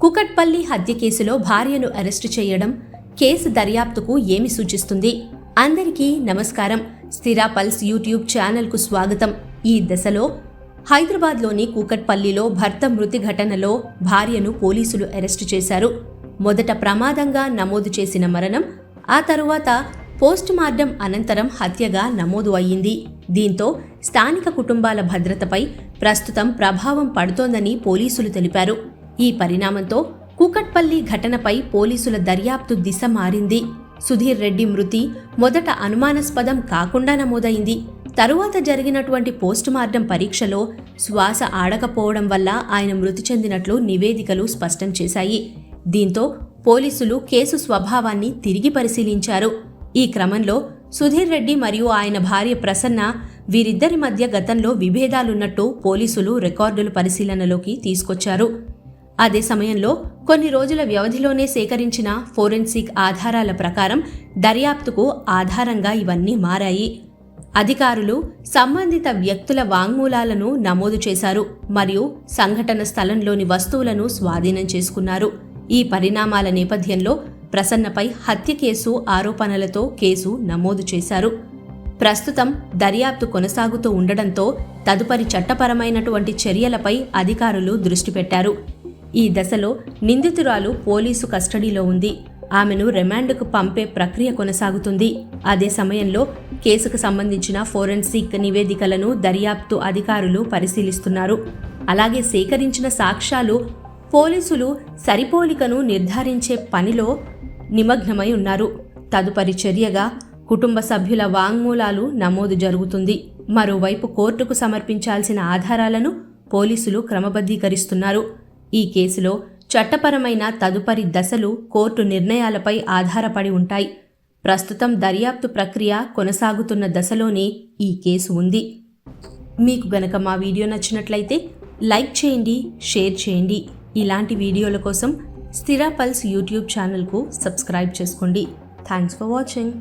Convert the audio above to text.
కుకట్పల్లి హత్య కేసులో భార్యను అరెస్టు చేయడం కేసు దర్యాప్తుకు ఏమి సూచిస్తుంది? అందరికీ నమస్కారం. స్థిర పల్స్ యూట్యూబ్ ఛానల్కు స్వాగతం. ఈ దశలో హైదరాబాద్లోని కూకట్పల్లిలో భర్త మృతి ఘటనలో భార్యను పోలీసులు అరెస్టు చేశారు. మొదట ప్రమాదంగా నమోదు చేసిన మరణం ఆ తరువాత పోస్ట్ మార్టం అనంతరం హత్యగా నమోదు అయ్యింది. దీంతో స్థానిక కుటుంబాల భద్రతపై ప్రస్తుతం ప్రభావం పడుతోందని పోలీసులు తెలిపారు. ఈ పరిణామంతో కూకట్పల్లి ఘటనపై పోలీసుల దర్యాప్తు దిశ మారింది. సుధీర్ రెడ్డి మృతి మొదట అనుమానాస్పదం కాకుండా నమోదైంది. తరువాత జరిగినటువంటి పోస్టుమార్టం పరీక్షలో శ్వాస ఆడకపోవడం వల్ల ఆయన మృతి చెందినట్లు నివేదికలు స్పష్టం చేశాయి. దీంతో పోలీసులు కేసు స్వభావాన్ని తిరిగి పరిశీలించారు. ఈ క్రమంలో సుధీర్ రెడ్డి మరియు ఆయన భార్య ప్రసన్న వీరిద్దరి మధ్య గతంలో విభేదాలున్నట్టు పోలీసులు రికార్డులు పరిశీలనలోకి తీసుకొచ్చారు. అదే సమయంలో కొన్ని రోజుల వ్యవధిలోనే సేకరించిన ఫోరెన్సిక్ ఆధారాల ప్రకారం దర్యాప్తుకు ఆధారంగా ఇవన్నీ మారాయి. అధికారులు సంబంధిత వ్యక్తుల వాంగ్మూలాలను నమోదు చేశారు మరియు సంఘటన స్థలంలోని వస్తువులను స్వాధీనం చేసుకున్నారు. ఈ పరిణామాల నేపథ్యంలో ప్రసన్నపై హత్య కేసు ఆరోపణలతో కేసు నమోదు చేశారు. ప్రస్తుతం దర్యాప్తు కొనసాగుతూ ఉండడంతో తదుపరి చట్టపరమైనటువంటి చర్యలపై అధికారులు దృష్టి పెట్టారు. ఈ దశలో నిందితురాలు పోలీసు కస్టడీలో ఉంది. ఆమెను రిమాండ్కు పంపే ప్రక్రియ కొనసాగుతుంది. అదే సమయంలో కేసుకు సంబంధించిన ఫోరెన్సిక్ నివేదికలను దర్యాప్తు అధికారులు పరిశీలిస్తున్నారు. అలాగే సేకరించిన సాక్ష్యాలు పోలీసులు సరిపోలికను నిర్ధారించే పనిలో నిమగ్నమై ఉన్నారు. తదుపరి చర్యగా కుటుంబ సభ్యుల వాంగ్మూలాలు నమోదు జరుగుతుంది. మరోవైపు కోర్టుకు సమర్పించాల్సిన ఆధారాలను పోలీసులు క్రమబద్ధీకరిస్తున్నారు. ఈ కేసులో చట్టపరమైన తదుపరి దశలు కోర్టు నిర్ణయాలపై ఆధారపడి ఉంటాయి. ప్రస్తుతం దర్యాప్తు ప్రక్రియ కొనసాగుతున్న దశలోనే ఈ కేసు ఉంది. మీకు గనక మా వీడియో నచ్చినట్లయితే లైక్ చేయండి షేర్ చేయండి. ఇలాంటి వీడియోల కోసం స్థిర పల్స్ యూట్యూబ్ ఛానల్కు సబ్స్క్రైబ్ చేసుకోండి. Thanks for watching.